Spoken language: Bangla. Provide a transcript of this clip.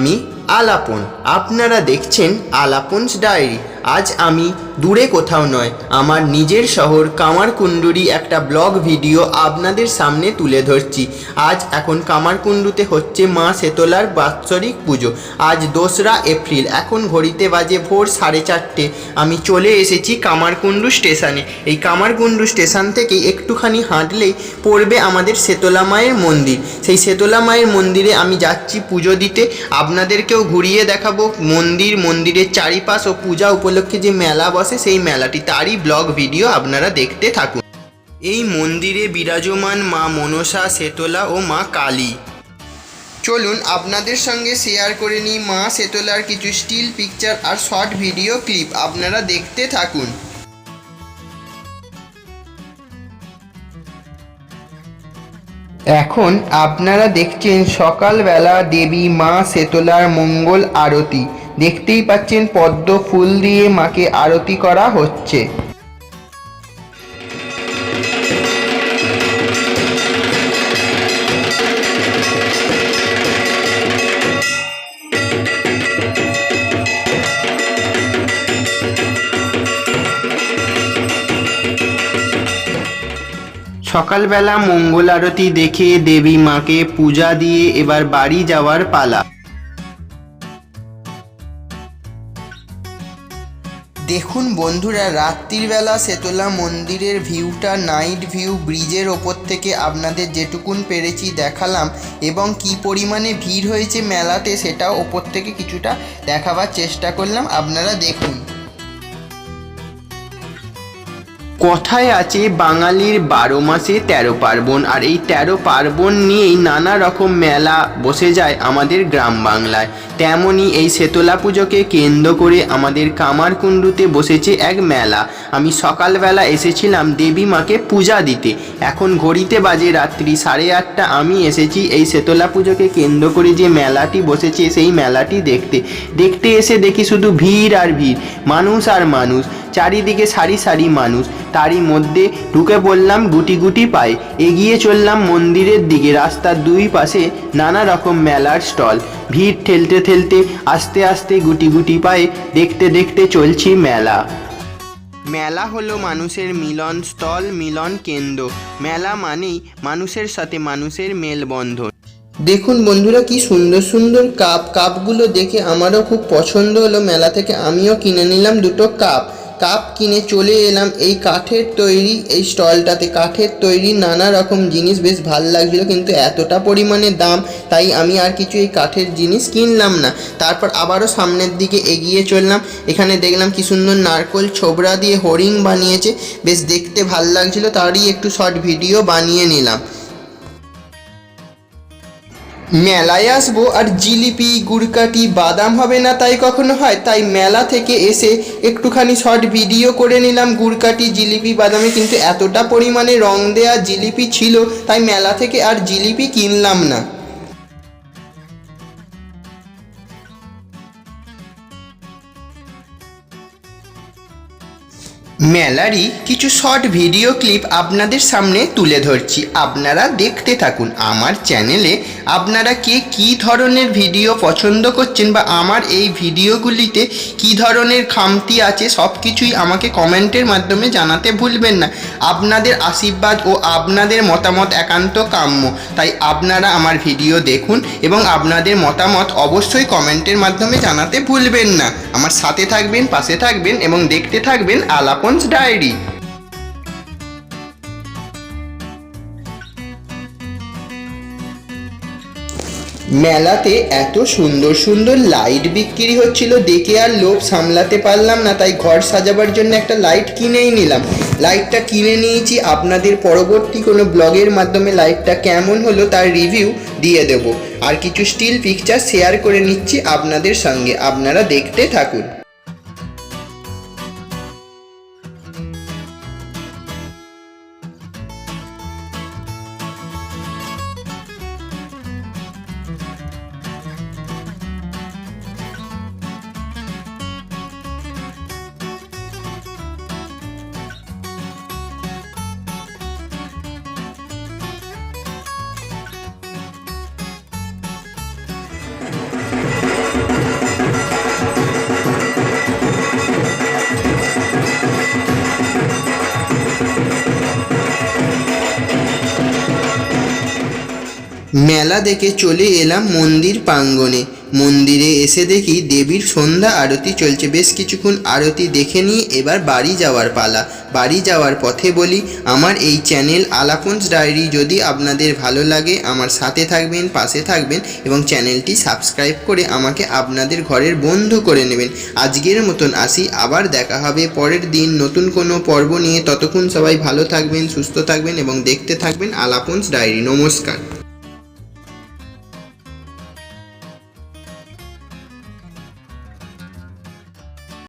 আমি আলাপন। আপনারা দেখছেন আলাপনস ডায়েরি। আজ আমি দূরে কোথাও নয়, আমার নিজের শহর কামারকুণ্ডুরি একটা ব্লগ ভিডিও আপনাদের সামনে তুলে ধরছি। আজ এখন কামারকুণ্ডুতে হচ্ছে মা শেতলার বাৎসরিক পুজো। আজ দোসরা এপ্রিল, এখন ঘড়িতে বাজে ভোর সাড়ে চারটে। আমি চলে এসেছি কামারকুণ্ডু স্টেশনে। এই কামারকুণ্ডু স্টেশন থেকে একটুখানি হাঁটলেই পড়বে আমাদের শেতলা মায়ের মন্দির। সেই শেতলা মায়ের মন্দিরে আমি যাচ্ছি পুজো দিতে। আপনাদেরকেও ঘুরিয়ে দেখাবো মন্দির, মন্দিরের চারিপাশ ও পূজা উপলক্ষে যে মেলা বসে, সেই মেলাটি তারই ব্লগ ভিডিও আপনারা দেখতে থাকুন। এই মন্দিরে বিরাজমান মা মনসা শেতলা ও মা কালী। চলুন আপনাদের সঙ্গে শেয়ার করে নিই মা শেতলার কিছু স্টিল পিকচার আর শর্ট ভিডিও ক্লিপ আপনারা দেখতে থাকুন। এখন আপনারা দেখছেন সকালবেলা দেবী মা শেতলার মঙ্গল আরতি। দেখতেই পাচ্ছেন পদ্ম ফুল দিয়ে মাকে আরতি করা হচ্ছে। সকালবেলা মঙ্গল আরতি দেখে দেবী মাকে পূজা দিয়ে এবার বাড়ি যাওয়ার পালা। দেখুন বন্ধুরা, রাত্রিবেলা শেতলা মন্দিরের ভিউটা নাইট ভিউ ব্রিজের ওপর থেকে আপনাদের যেটুকুন পেরেছি দেখালাম এবং কি পরিমাণে ভিড় হয়েছে মেলাতে সেটাও ওপর থেকে কিছুটা দেখাবার চেষ্টা করলাম। আপনারা দেখুন। কথায় আছে, বাঙালির বারো মাসে তেরো পার্বণ, আর এই তেরো পার্বণ নিয়েই নানা রকম মেলা বসে যায় আমাদের গ্রাম বাংলায়। তেমনই এই শেতলা পুজোকে কেন্দ্র করে আমাদের কামারকুণ্ডুতে বসেছে এক মেলা। আমি সকালবেলা এসেছিলাম দেবী মাকে পূজা দিতে। এখন ঘড়িতে বাজে রাত্রি সাড়ে আটটা। আমি এসেছি এই শেতলা পুজোকে কেন্দ্র করে যে মেলাটি বসেছে সেই মেলাটি দেখতে। দেখতে এসে দেখি শুধু ভিড় আর ভিড়। মানুষ আর মানুষ। চারিদিকে সারি সারি মানুষ। তারই মধ্যে ঢুকে পড়লাম গুটি গুটি পায়ে। এগিয়ে চললাম মন্দিরের দিকে। রাস্তার দুই পাশে নানা রকম মেলার স্টল। ভিড় ঠেলতে ঠেলতে আস্তে আস্তে গুটি গুটি পায়ে দেখতে দেখতে চলছি মেলা। মেলা হলো মানুষের মিলন স্থল, মিলন কেন্দ্র। মেলা মানেই মানুষের সাথে মানুষের মেলবন্ধন। দেখুন বন্ধুরা কি সুন্দর সুন্দর কাপ, কাপগুলো দেখে আমারও খুব পছন্দ হলো। মেলা থেকে আমিও কিনে নিলাম দুটো কাপ। কাপ কিনে চলে এলাম। এই কাঠের তৈরি, এই স্টলটাতে কাঠের তৈরি নানা রকম জিনিস বেশ ভালো লাগছিল কিন্তু এতটা পরিমাণে দাম, তাই আমি আর কিছু এই কাঠের জিনিস কিনলাম না। তারপর আবারও সামনের দিকে এগিয়ে চললাম। এখানে দেখলাম কি সুন্দর নারকোল ছোবড়া দিয়ে হরিণ বানিয়েছে। বেশ দেখতে ভালো লাগছিল, তারই একটু শর্ট ভিডিও বানিয়ে নিলাম। মেলায় আসব আর জিলিপি গুড়কাটি বাদাম হবে না তাই কখনো হয়? তাই মেলা থেকে এসে একটুখানি শর্ট ভিডিও করে নিলাম গুড়কাটি জিলিপি, বাদামে। কিন্তু এতটা পরিমাণে রং দেয়া জিলিপি ছিল, তাই মেলা থেকে আর জিলিপি কিনলাম না। মেলারই কিছু শর্ট ভিডিও ক্লিপ আপনাদের সামনে তুলে ধরছি। আপনারা দেখতে থাকুন। আমার চ্যানেলে আপনারা কে কী ধরনের ভিডিও পছন্দ করছেন বা আমার এই ভিডিওগুলিতে কী ধরনের খামতি আছে সব কিছুই আমাকে কমেন্টের মাধ্যমে জানাতে ভুলবেন না। আপনাদের আশীর্বাদ ও আপনাদের মতামত একান্ত কাম্য। তাই আপনারা আমার ভিডিও দেখুন এবং আপনাদের মতামত অবশ্যই কমেন্টের মাধ্যমে জানাতে ভুলবেন না। আমার সাথে থাকবেন, পাশে থাকবেন এবং দেখতে থাকবেন আলাপনস ডায়েরি মেলাতে এত সুন্দর সুন্দর লাইট বিক্রি হচ্ছিল, দেখে আর লোভ সামলাতে পারলাম না, তাই ঘর সাজাবার জন্য একটা লাইট কিনেই নিলাম। লাইটটা কিনে নিয়েছি, আপনাদের পরবর্তী কোনো ব্লগের মাধ্যমে লাইটটা কেমন হলো তার রিভিউ দিয়ে দেব। আর কিছু স্টিল পিকচার শেয়ার করে নিচ্ছি আপনাদের সঙ্গে, আপনারা দেখতে থাকুন। মেলা দেখে চলে এলাম মন্দির প্রাঙ্গণে। মন্দিরে এসে দেখি দেবীর সন্ধ্যা আরতি চলছে। বেশ কিছুক্ষণ আরতি দেখে নিয়ে এবার বাড়ি যাওয়ার পালা। বাড়ি যাওয়ার পথে বলি, আমার এই চ্যানেল আলাপন্স ডায়েরি যদি আপনাদের ভালো লাগে, আমার সাথে থাকবেন, পাশে থাকবেন এবং চ্যানেলটি সাবস্ক্রাইব করে আমাকে আপনাদের ঘরের বন্ধু করে নেবেন। আজকের মতন আসি, আবার দেখা হবে পরের দিন নতুন কোনো পর্ব নিয়ে। ততক্ষণ সবাই ভালো থাকবেন, সুস্থ থাকবেন এবং দেখতে থাকবেন আলাপন্স ডায়েরি। নমস্কার।